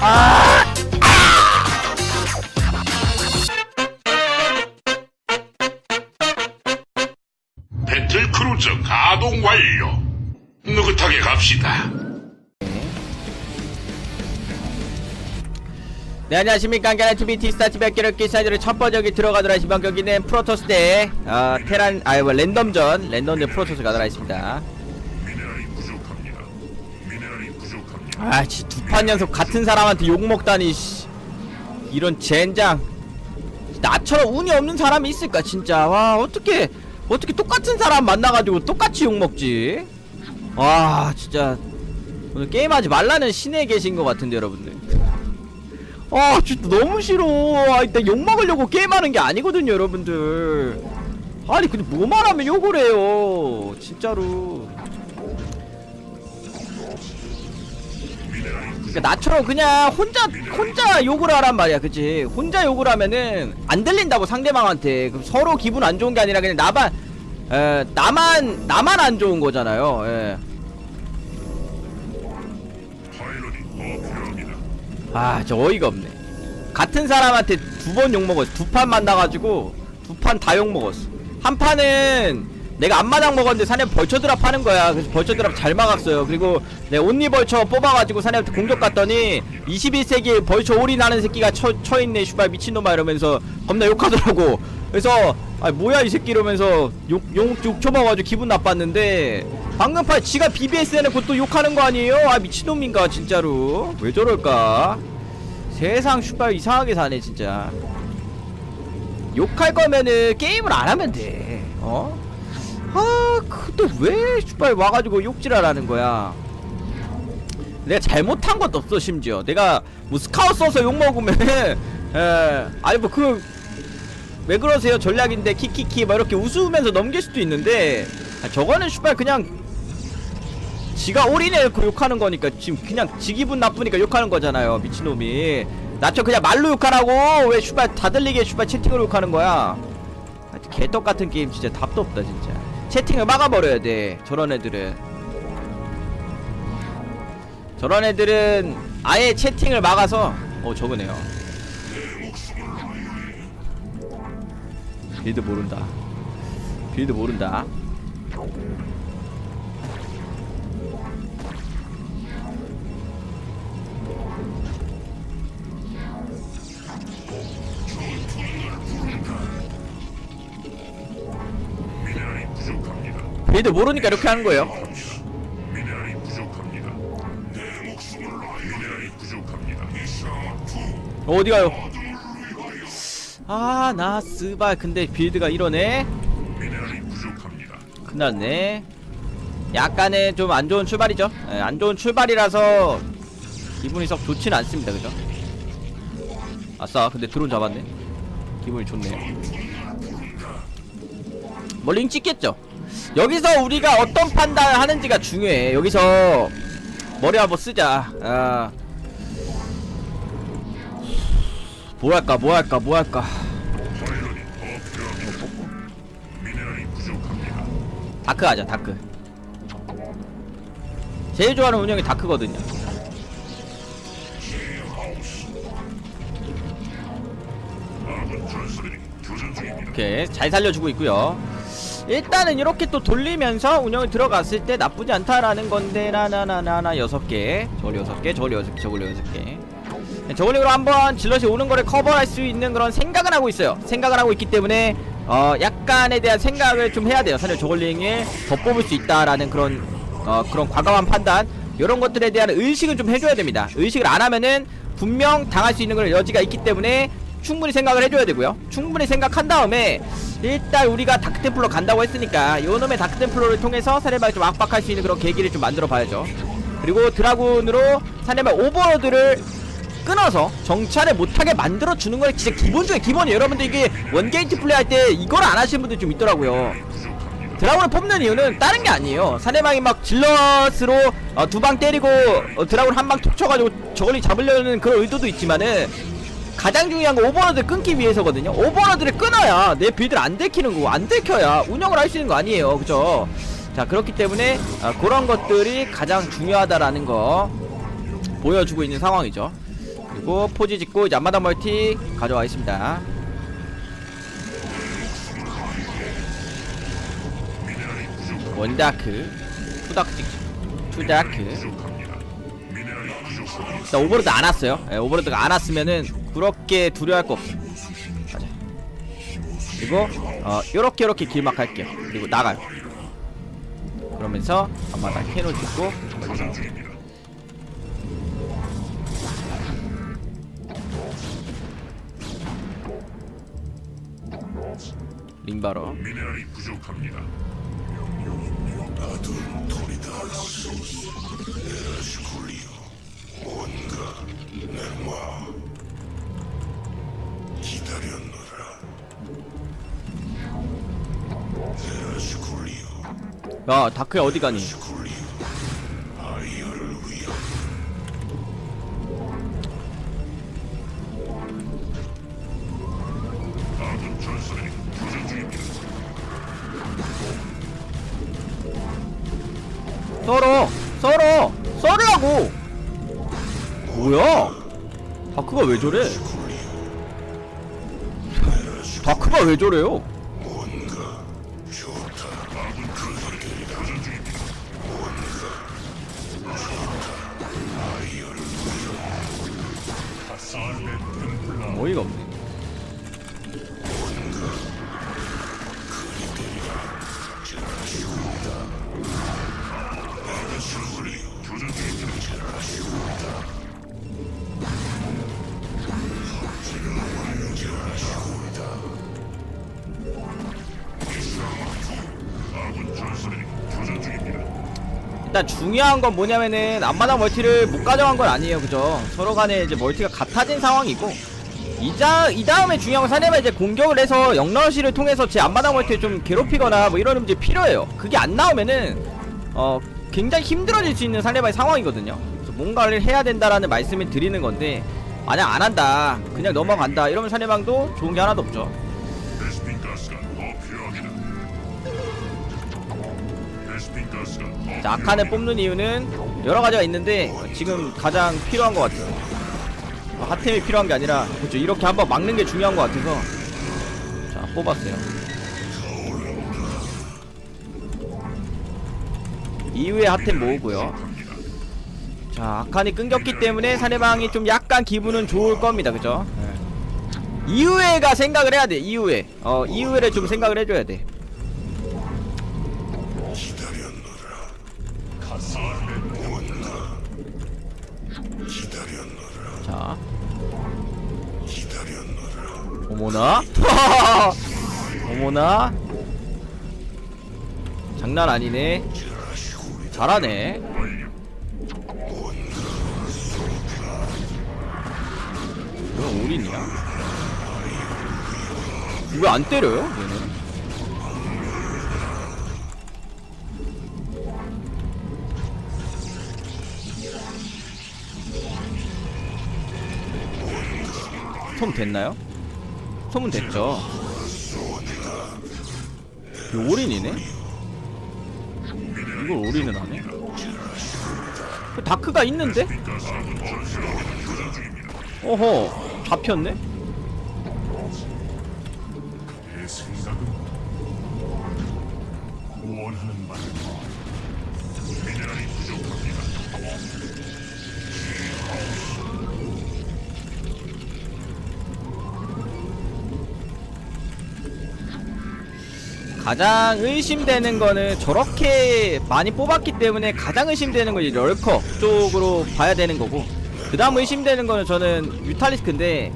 아! 배틀 크루즈 가동 완료. 느긋하게 갑시다. 네 안녕하십니까 안가라TV 티스타TV 학교력 기사들의 첫 번째 들어가도록 하시면 경기는 프로토스 대 어, 테란 아이 뭐 랜덤전 랜덤 대 프로토스 가도록 하겠습니다 아진두판 연속 같은 사람한테 욕 먹다니 씨. 이런 젠장. 나처럼 운이 없는 사람이 있을까 진짜? 와 어떻게 어떻게 똑같은 사람 만나가지고 똑같이 욕 먹지? 와 진짜. 오늘 게임하지 말라는 신에 계신 것 같은데 여러분들. 아 진짜 너무 싫어. 아 일단 욕 먹으려고 게임하는 게 아니거든요 여러분들. 아니 근데 뭐만 하면 욕을 해요 진짜로 그러니까 나처럼 그냥 혼자 혼자 욕을 하란 말이야, 그치? 혼자 욕을 하면은 안 들린다고 상대방한테 그럼 서로 기분 안 좋은 게 아니라 그냥 나만 에, 나만 나만 안 좋은 거잖아요. 예. 더 필요합니다. 아, 저 어이가 없네. 같은 사람한테 두 번 욕 먹었어. 두 판 만나가지고 두 판 다 욕 먹었어. 한 판은 내가 앞마당 먹었는데 사내 벌처 드랍 하는 거야. 그래서 벌처 드랍 잘 막았어요. 그리고 내 온리 벌처 뽑아가지고 사내한테 공격 갔더니 21세기 벌처 올인하는 새끼가 쳐, 쳐있네. 슈발 미친놈아 이러면서 겁나 욕하더라고. 그래서 아 뭐야 이 새끼 이러면서 욕, 욕, 욕 쳐먹어가지고 기분 나빴는데 방금 판 지가 BBS 해놓고 또 욕하는 거 아니에요? 아 미친놈인가 진짜로 왜 저럴까 세상 슈발 이상하게 사네 진짜 욕할 거면은 게임을 안 하면 돼 어? 아 근데 왜 슈발 와가지고 욕질하라는 거야? 내가 잘못한 것도 없어 심지어. 내가 뭐 스카웃 써서 욕먹으면은 에 아니 뭐 그 왜 그러세요? 전략인데 키키키 막 이렇게 웃으면서 넘길 수도 있는데 아, 저거는 슈발 그냥 지가 올인해놓고 욕하는 거니까 지금 그냥 지 기분 나쁘니까 욕하는 거잖아요 미친놈이. 나저 그냥 말로 욕하라고! 왜 슈발 다 들리게 슈발 채팅으로 욕하는 거야? 하여튼 개떡 같은 게임 진짜 답도 없다 진짜 채팅을 막아버려야 돼. 저런 애들은. 저런 애들은 아예 채팅을 막아서 어 저거네요. 빌드 모른다. 빌드 모른다 빌드 모르니까 이렇게 하는 거예요. 어디 가요? 아, 나 스발 근데 빌드가 이러네. 미네랄이. 끝났네. 약간의 좀 안 좋은 출발이죠. 예, 안 좋은 출발이라서 기분이 썩 좋진 않습니다. 그죠? 아싸, 근데 드론 잡았네. 기분이 좋네요. 뭐링 찍겠죠? 여기서 우리가 어떤 판단을 하는지가 중요해. 여기서 머리 한번 쓰자. 아. 뭐 할까, 뭐 할까, 뭐 할까. 다크 하자 다크 제일 좋아하는 운영이 다크거든요. 오케이 잘 살려주고 있고요 일단은 이렇게 또 돌리면서 운영을 들어갔을 때 나쁘지 않다라는 건데 나나나나나 여섯 개 저걸 여섯 개 저걸 여섯 개 저걸 여섯 개 네, 저걸링으로 한번 질럿이 오는 거를 커버할 수 있는 그런 생각을 하고 있어요 생각을 하고 있기 때문에 어 약간에 대한 생각을 좀 해야 돼요 사실 저걸링을 더 뽑을 수 있다라는 그런 어 그런 과감한 판단 이런 것들에 대한 의식을 좀 해줘야 됩니다 의식을 안 하면은 분명 당할 수 있는 그런 여지가 있기 때문에 충분히 생각을 해줘야 되고요. 충분히 생각한 다음에 일단 우리가 다크템플러 간다고 했으니까 요놈의 다크템플러를 통해서 사례방을 좀 압박할 수 있는 그런 계기를 좀 만들어 봐야죠. 그리고 드라군으로 사례방 오버로드를 끊어서 정찰을 못하게 만들어 주는 건 진짜 기본 중에 기본이에요. 여러분들 이게 원게이트 플레이 할 때 이걸 안 하시는 분들 좀 있더라고요. 드라군을 뽑는 이유는 다른 게 아니에요. 상대방이 막 질럿으로 어, 두 방 때리고 어, 드라군 한방톡 쳐가지고 저걸리 잡으려는 그런 의도도 있지만은 가장 중요한 건 오버로드 끊기 위해서거든요. 오버로드를 끊어야 내 빌드를 안 들키는 거고 안 들켜야 운영을 할 수 있는 거 아니에요. 그죠? 자 그렇기 때문에 어, 그런 것들이 가장 중요하다라는 거 보여주고 있는 상황이죠. 그리고 포지 짓고 이제 앞마당 멀티 가져가겠습니다. 원다크 투다크 찍지 투다크. 일단 오버로드 안 왔어요. 예, 오버로드가 안 왔으면은 그렇게 두려워할 거 없어. 가자. 그리고 어 요렇게 요렇게 길막 할게요 그리고 나가요. 그러면서 앞마당 캐논 중입니다. 링바로. 미네랄이 부족합니다. 야 다크야 어디 가니. 썰어 썰어 썰으라고! 뭐야? 다크가 왜 저래? 다크가 왜 저래요 어이가 없네 교전 중입니다. 아군 일단 중요한 건 뭐냐면은 앞마당 멀티를 못 가져간 건 아니에요 그죠? 서로 간에 이제 멀티가 같아진 상황이고 이자 이 다음에 중요한 건 사내가 이제 공격을 해서 영러시를 통해서 제 앞마당 멀티를 좀 괴롭히거나 뭐 이런 음제 필요해요. 그게 안 나오면은 어 굉장히 힘들어질 수 있는 사내바의 상황이거든요. 그래서 뭔가를 해야 된다라는 말씀을 드리는 건데 만약 안 한다 그냥 넘어간다 이러면 사내방도 좋은 게 하나도 없죠 자, 아칸을 뽑는 이유는 여러 가지가 있는데 지금 가장 필요한 것 같아요. 어, 핫템이 필요한 게 아니라 그렇죠 이렇게 한번 막는 게 중요한 것 같아서 자 뽑았어요. 이후에 핫템 모으고요. 자 아칸이 끊겼기 때문에 사내방이 좀 약간 기분은 좋을 겁니다, 그죠? 네. 이후에가 생각을 해야 돼. 이후에 어 이후에를 좀 생각을 해줘야 돼. 어머나? 어머나? 장난 아니네. 잘하네. 왜 올인이야? 왜 안 때려요? 얘는? 스톰 됐나요? 스톰은 됐죠. 이거 올인이네? 이걸 올인을 하네? 그 다크가 있는데? 어허, 잡혔네? 원하는 바를 가장 의심되는 거는 저렇게 많이 뽑았기 때문에 가장 의심되는 건이 럴커 쪽으로 봐야 되는 거고 그 다음 의심되는 거는 저는 뮤탈리스크인데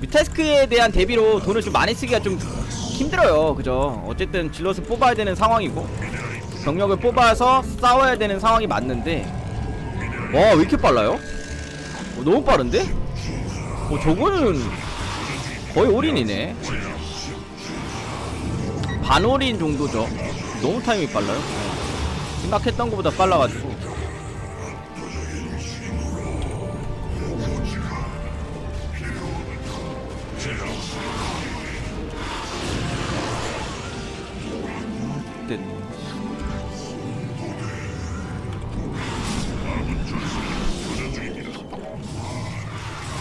뮤탈리스크에 대한 대비로 돈을 좀 많이 쓰기가 좀 힘들어요 그죠 어쨌든 질럿을 뽑아야 되는 상황이고 병력을 뽑아서 싸워야 되는 상황이 맞는데 와 왜 이렇게 빨라요? 어, 너무 빠른데? 어 저거는 거의 올인이네 반올인 정도죠. 너무 타이밍이 빨라요. 네. 생각했던 것보다 빨라가지고. 됐네.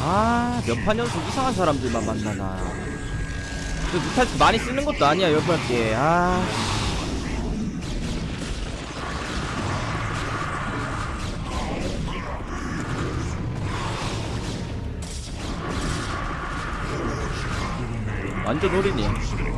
아, 몇 판 연속 이상한 사람들만 만나나. 그 무탈스 많이 쓰는 것도 아니야, 게. 아. 완전 올인이야.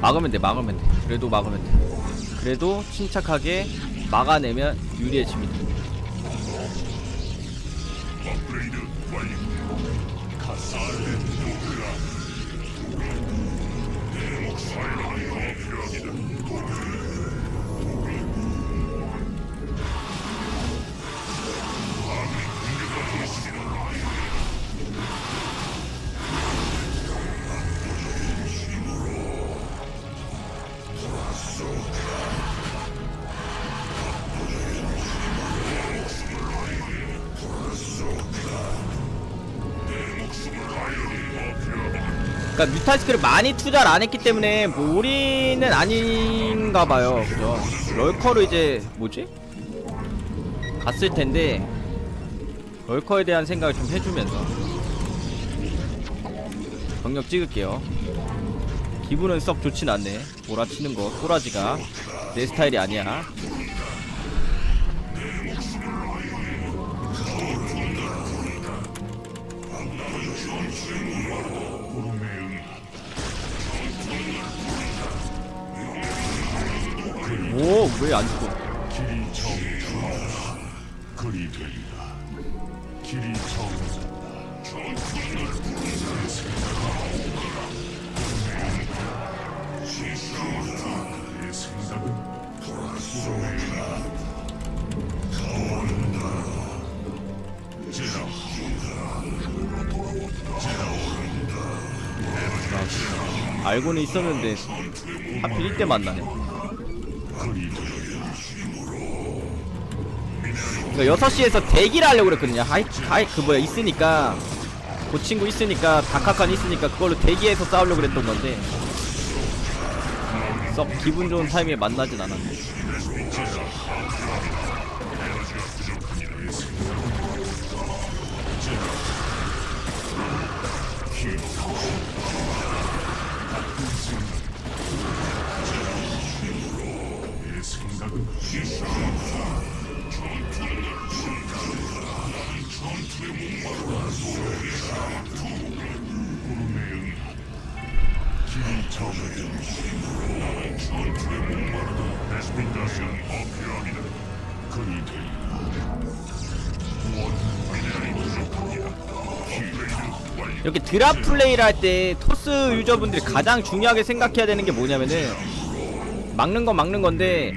막으면 돼, 막으면 돼. 그래도 막으면 돼. 그래도 침착하게 막아내면 유리해집니다. 업그레이드 완료. 카살렌 뮤탈스크를 많이 투자를 안 했기 때문에 뭐 올인은 아닌가 봐요. 그죠? 럴커로 이제 뭐지? 갔을 텐데 럴커에 대한 생각을 좀 해주면서 병력 찍을게요. 기분은 썩 좋진 않네. 몰아치는 거, 꼬라지가 내 스타일이 아니야. 오, 왜 안 죽어? 길이 정해졌다. 그리 되리라. 길이 제라 알고는 있었는데 하필 이때 만나네. 그러니까 6시에서 대기를 하려고 그랬거든요. 하이, 하이, 그 뭐야, 있으니까. 그 친구 있으니까, 다카칸 있으니까 그걸로 대기해서 싸우려고 그랬던 건데. 썩 기분 좋은 타이밍에 만나진 않았네. 이렇게 드랍 플레이를 할 때 토스 유저분들이 가장 중요하게 생각해야 되는 게 뭐냐면은 막는 건 막는 건데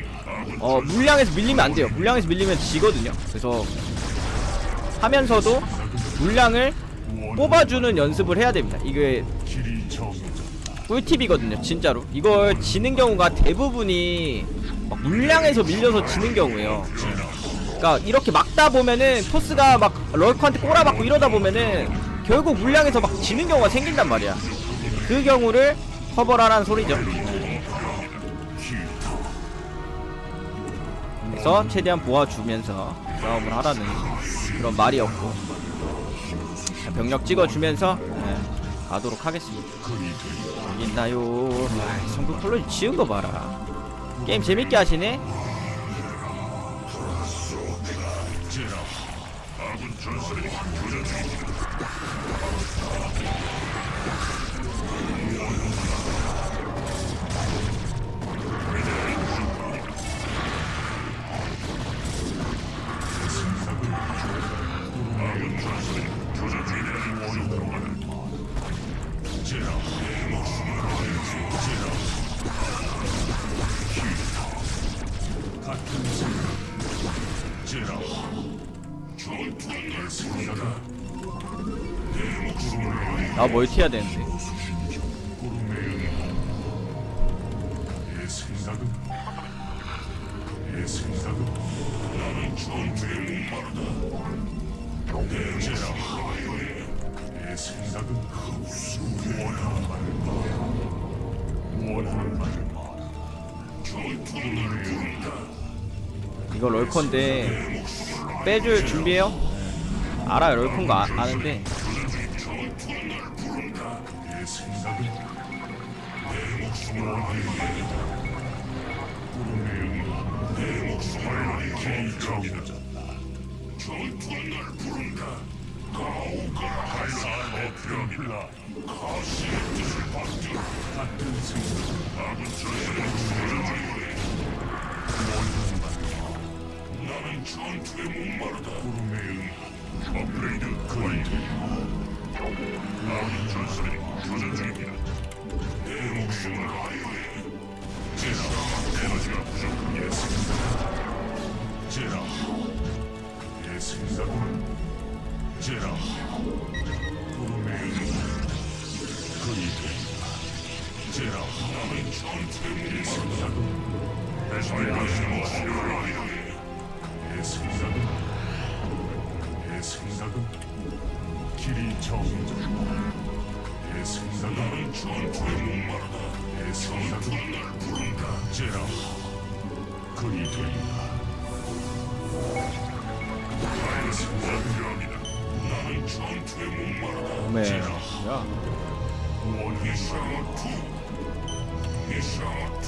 어 물량에서 밀리면 안 돼요. 물량에서 밀리면 지거든요. 그래서 하면서도 물량을 뽑아주는 연습을 해야 됩니다. 이게. 꿀팁이거든요 진짜로. 이걸 지는 경우가 대부분이 막 물량에서 밀려서 지는 경우예요. 그러니까 이렇게 막다 보면은 토스가 막 럴커한테 꼬라박고 이러다 보면은 결국 물량에서 막 지는 경우가 생긴단 말이야. 그 경우를 커버라라는 소리죠. 그래서 최대한 보아주면서 싸움을 하라는 그런 말이었고. 병력 찍어주면서 네, 가도록 하겠습니다 있나요? 아이, 성급 콜로니 지은 거 봐라. 게임 재밌게 하시네? 나 멀티 해야 되는데. 이거 롤컨데 빼줄 준비해요? 알아요 거 아, 아는데 전투에 목마르다. 구름의 영이 업그레이드 완료. 아군 전선이 교전 중입니다. 내 목숨을 하여해. 제라, 에너지가 부족한 예 생각. 제라, 예 생각은 제라. 구름의 의 그이 된다. 제라, 나는 전투의 예 생각은 내가 무엇이를 하여 해. 예 생각은 예 생각은 길이 정해졌다. 내 생각은 전투에 목마르다. 내 생각은 날 부른다. 제라, 그이 된다. 나의 생각이랍니다. 나는 전투에 목마르다. 네. 제라, 야 원이샤투, 이샤투.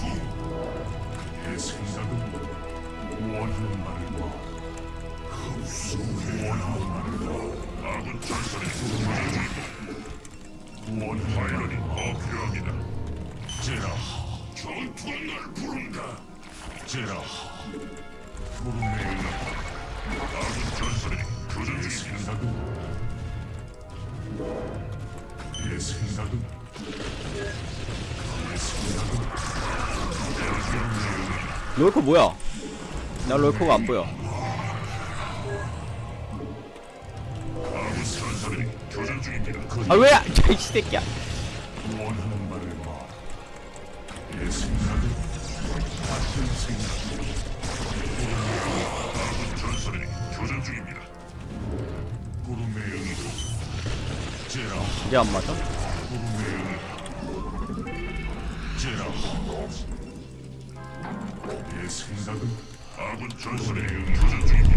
내 생각은 원하는 말을 말. 롤컨 뭐야? 나 롤컨가 안 보여 아 왜 야 이 새끼야 이제 안 맞아? 내 생각은 아군 영이 교전 중입니다.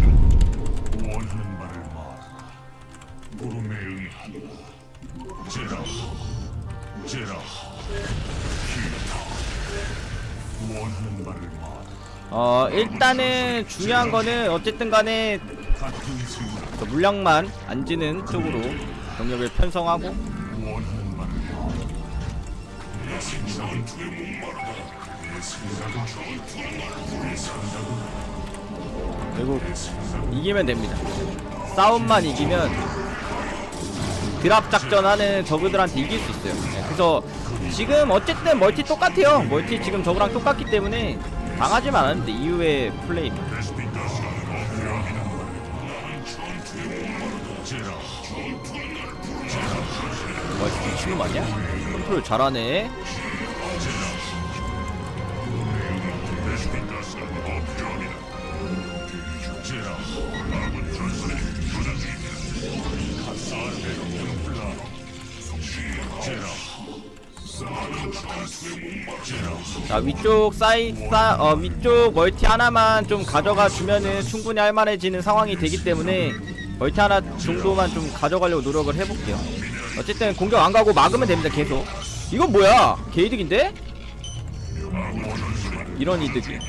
어 일단은 중요한 거는 어쨌든 간에 저 물량만 안 지는 쪽으로 병력을 편성하고. 생각은 이기면 됩니다. 싸움만 이기면 드랍 작전 하는 저그들한테 이길 수 있어요. 네, 그래서 지금 어쨌든 멀티 똑같아요. 멀티 지금 저그랑 똑같기 때문에 당하지만 않았는데 이후에 플레이. 와 미친놈 아니야? 컨트롤 잘하네 자 위쪽 사이 싸, 어 위쪽 멀티 하나만 좀 가져가 주면은 충분히 할만해지는 상황이 되기 때문에 멀티 하나 정도만 좀 가져가려고 노력을 해볼게요. 어쨌든 공격 안 가고 막으면 됩니다 계속. 이건 뭐야? 개이득인데? 이런 이득이.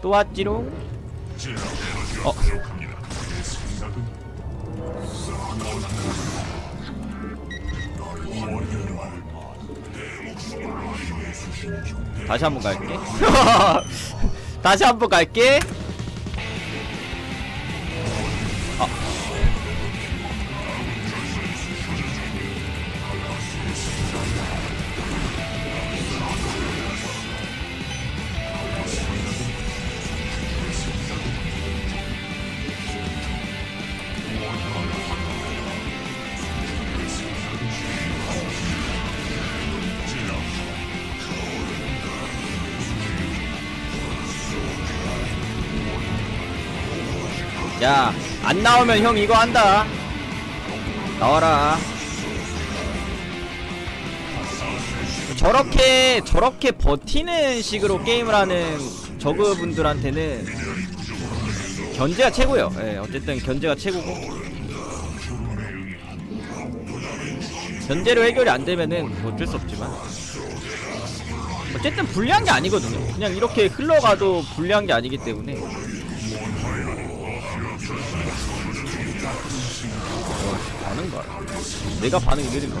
또 왔지롱. 어. 다시 한 번 갈게. 다시 한 번 갈게 야, 안 나오면 형 이거 한다. 나와라. 저렇게, 저렇게 버티는 식으로 게임을 하는 저그분들한테는 견제가 최고요. 예, 어쨌든 견제가 최고고. 견제로 해결이 안 되면은 뭐 어쩔 수 없지만. 어쨌든 불리한 게 아니거든요. 그냥 이렇게 흘러가도 불리한 게 아니기 때문에. 반응 봐. 내가 반응이 느린 거.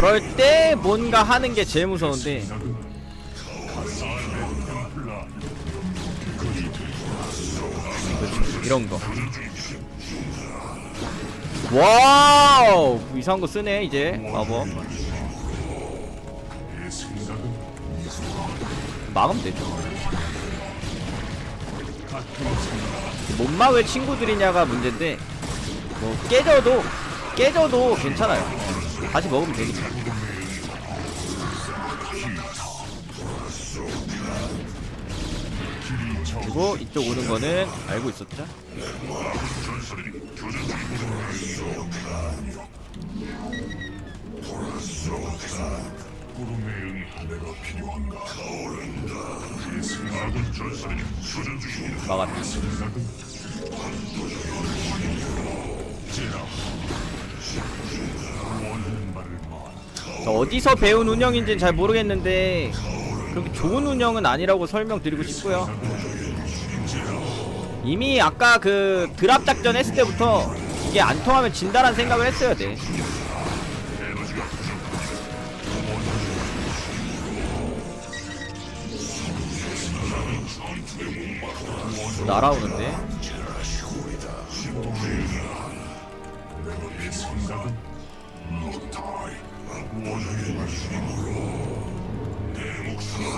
그럴 때 뭔가 하는 게 제일 무서운데. 이런 거. 와우! 이상한 거 쓰네 이제. 마법 막으면 되죠. 몸마 왜 친구들이냐가 문제인데 뭐 깨져도 깨져도 괜찮아요 다시 먹으면 되니까 그리고 이쪽 오는 거는 알고 있었죠? 막았다 어디서 배운 운영인지는 잘 모르겠는데 그렇게 좋은 운영은 아니라고 설명드리고 싶고요. 이미 아까 그 드랍 작전 했을 때부터 이게 안 통하면 진다란 생각을 했어야 돼 날아오는데 원하는 말씀으로 내 목숨을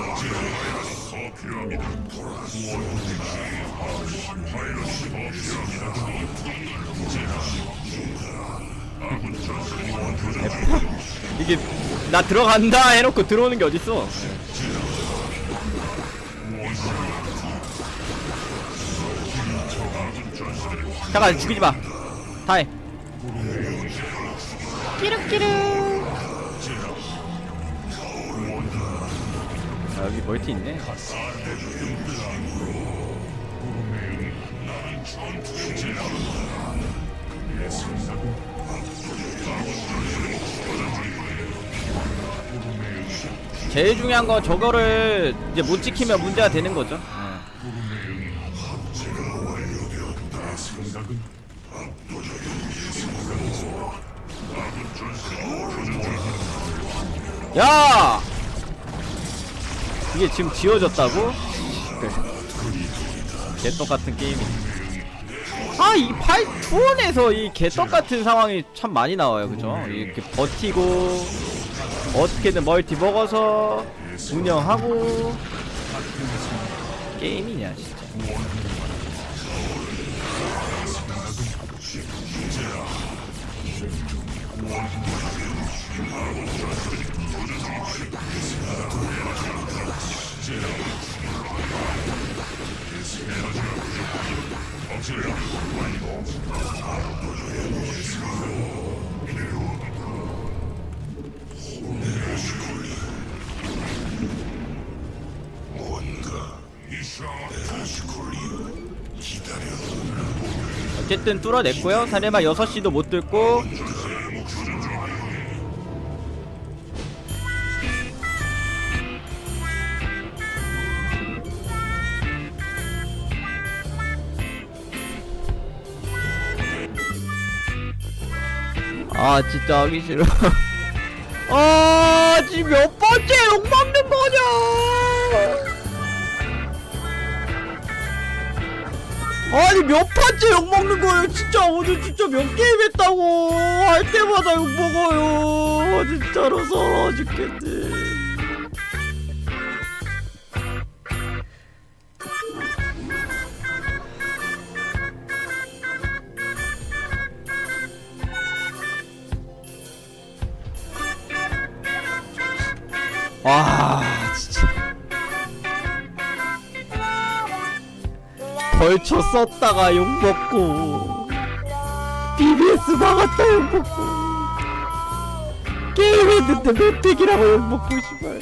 아군 전사들이 원하는 이게 나 들어간다 해놓고 들어오는 게 어딨어? 잠깐 죽이지 마. 다해. 끼룩끼룩 아 여기 멀티 있네 제일 중요한 건 저거를 이제 못 지키면 문제가 되는 거죠. 야! 이게 지금 지워졌다고? 개떡 같은 게임이. 아, 이 파이 투원에서 이 개떡 같은 상황이 참 많이 나와요, 그죠? 이렇게 버티고, 어떻게든 멀티 먹어서, 운영하고, 게임이냐, 진짜. 어쨌든 뚫어냈고요. 사내마 6시도 못 뚫고 아 진짜 하기 싫어. 아 지금 몇 번째 욕 먹는 거냐? 아니 몇 번째 욕 먹는 거예요? 진짜 오늘 진짜 몇 게임 했다고? 할 때마다 욕 먹어요. 진짜로 서러워 죽겠네 썼다가 욕먹고 BBS 나갔다 욕먹고 게임했는데 맵팩이라고 욕먹고 씨발